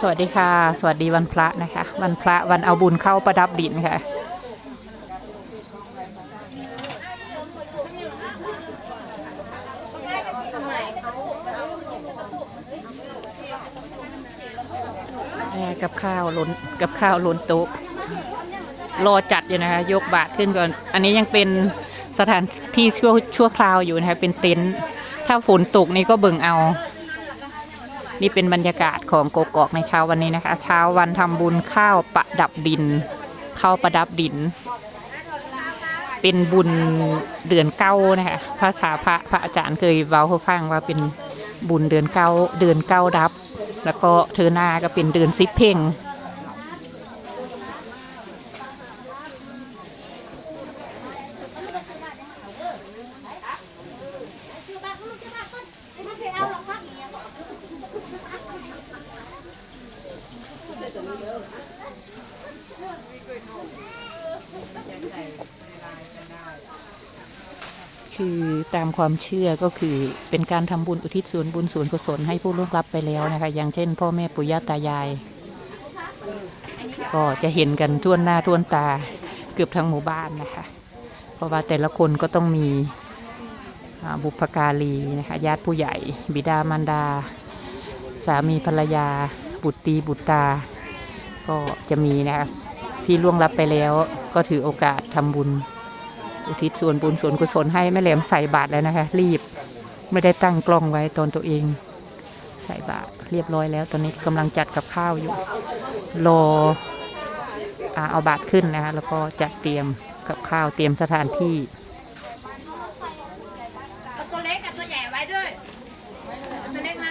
สวัสดีค่ะ สวัสดีวันพระนะคะ วันพระวันเอาบุญเข้าประดับดินค่ะแอร์กับข้าวล้นกับข้าวล้นโต๊ะรอจัดอยู่นะคะ ยกบาทขึ้นก่อน อันนี้ยังเป็นสถานที่ชั่วชั่วคราวอยู่นะคะ เป็นเต็นท์ถ้าฝนตกนี่ก็เบิ่งเอา นี่เป็นบรรยากาศของโกกอกในเช้าวันนี้นะคะ เช้าวันทำบุญข้าวประดับดินข้าวประดับดิน เป็นบุญเดือนเก้านะคะภาษาพระพระอาจารย์เคยเว้าให้ฟังว่าเป็นบุญเดือนเก้าเดือนเก้าดับ แล้วก็เธอหน้าก็เป็นเดือนซิปเพ่ง คือตาม ความเชื่อก็คือเป็นการทำบุญอุทิศส่วนบุญส่วนกุศลให้ผู้ล่วงลับไปแล้วนะคะ อย่างเช่น พ่อแม่ปู่ย่าตายาย ก็จะเห็นกันทั่วหน้าทั่วตาเกือบทั้งหมู่บ้านนะคะ เพราะว่าแต่ละคนก็ต้องมีบุพการีนะคะญาติผู้ใหญ่ บิดามารดา สามีภรรยา บุตรตีบุตรตาก็จะมีนะคะที่ล่วงลับไปแล้วก็ถือโอกาสทำบุญ อุทิศส่วนบุญส่วนกุศลให้แม่แหลมใส่บาตรแล้วนะคะ รีบไม่ได้ตั้งกล้องไว้ตอนตัวเอง ใส่บาตรเรียบร้อยแล้ว ตอนนี้กำลังจัดกับข้าวอยู่รออเอาบาตรขึ้นนะคะแล้วก็จัดเตรียมกับข้าวเตรียมสถานที่ เอาตัวเล็กกับตัวใหญ่ไว้ด้วยเอาตัวเล็กมา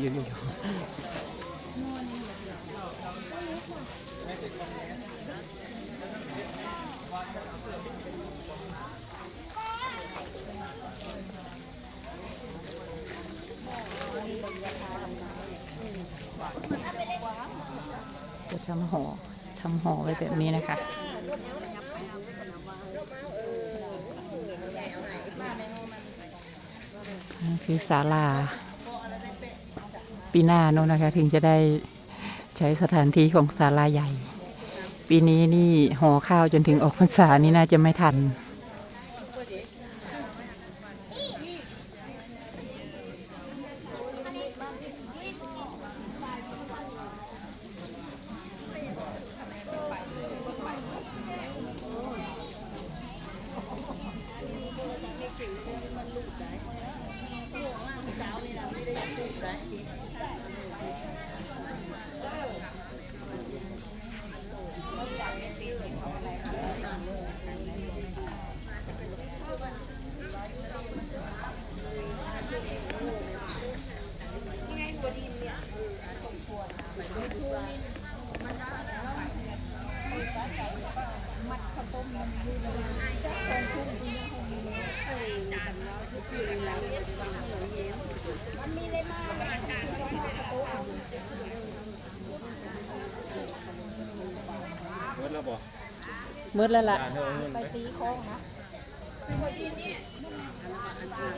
อยู่อยู่อยู่จะทำห่อทำห่อไว้แบบนี้นะคะนี่คือศาลา ปีหน้าโน้นนะคะ ถึงจะได้ใช้สถานที่ของศาลาใหญ่ ปีนี้นี่ห่อข้าวจนถึงออกพรรษานี่น่าจะไม่ทัน เบิดแล้วบ่มืดแล้วล่ะจานเท่าเงินไหมเ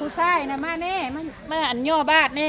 ผู้ชายนะมาแน่มามาอันย่อบาทแน่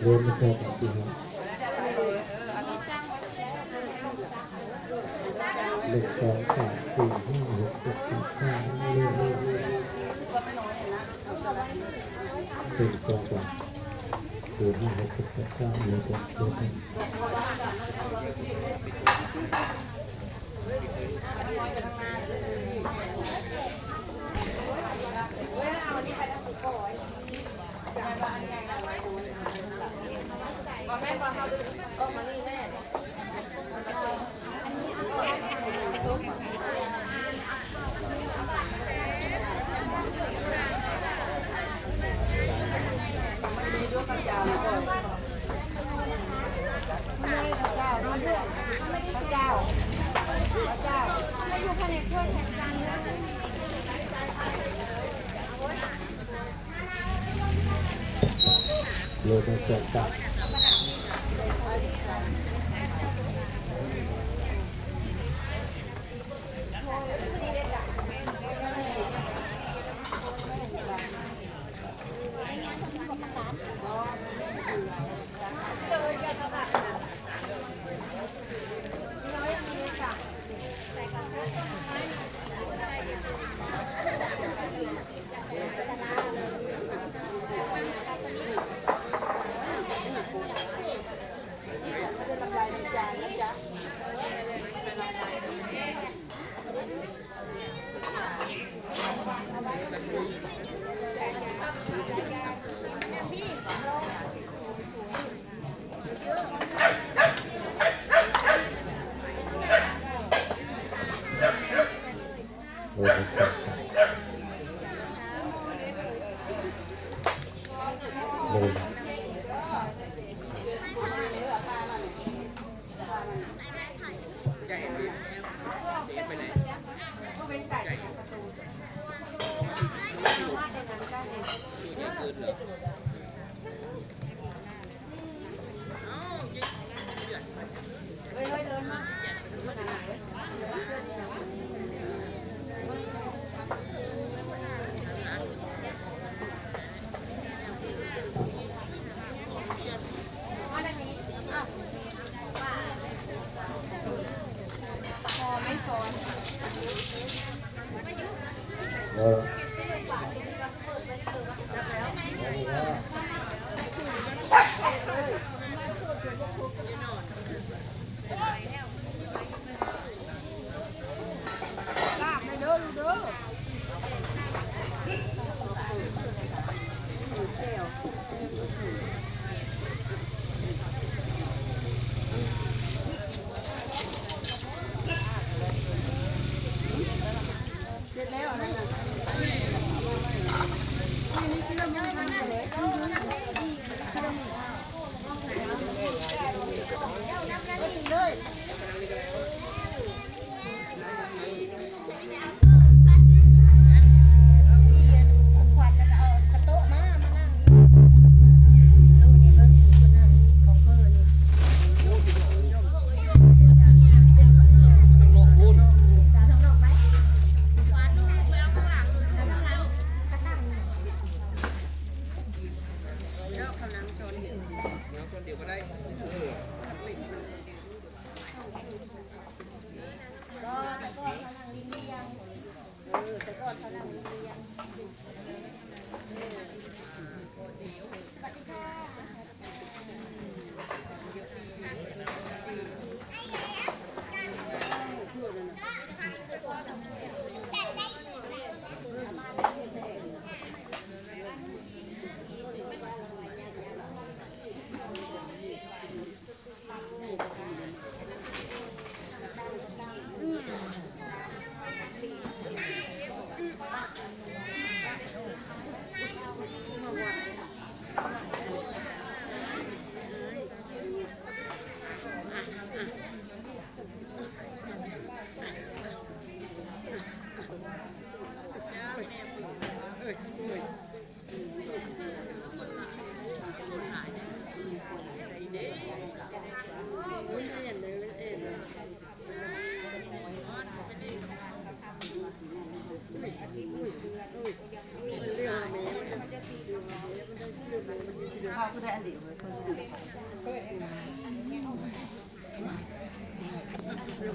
เริ่มไม่ใช่ของจริงครับหนึ่งสองสามสี่ห้าหกเจ็ดแปดเก้าเรื่อยๆหนึ่งสองสามสี่ห้าหกเจ็ดแปดเก้าเรื่อยเรื่อย ๆ โลดเกิดจากโ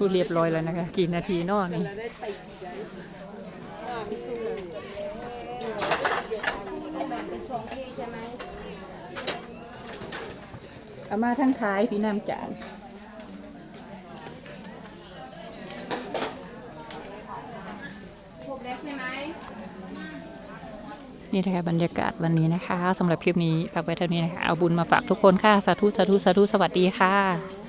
ูดเรียบร้อยแล้วนะคะ กี่นาทีนอกนี่เป็นสองที่ใช่ไหมเอามาทั้งท้ายพี่น้ำจานนี่นะคะบรรยากาศวันนี้นะคะสำหรับคลิปนี้ฝากไว้เท่านี้นะคะ เอาบุญมาฝากทุกคนค่ะ สาธุ สาธุ สาธุ สวัสดีค่ะ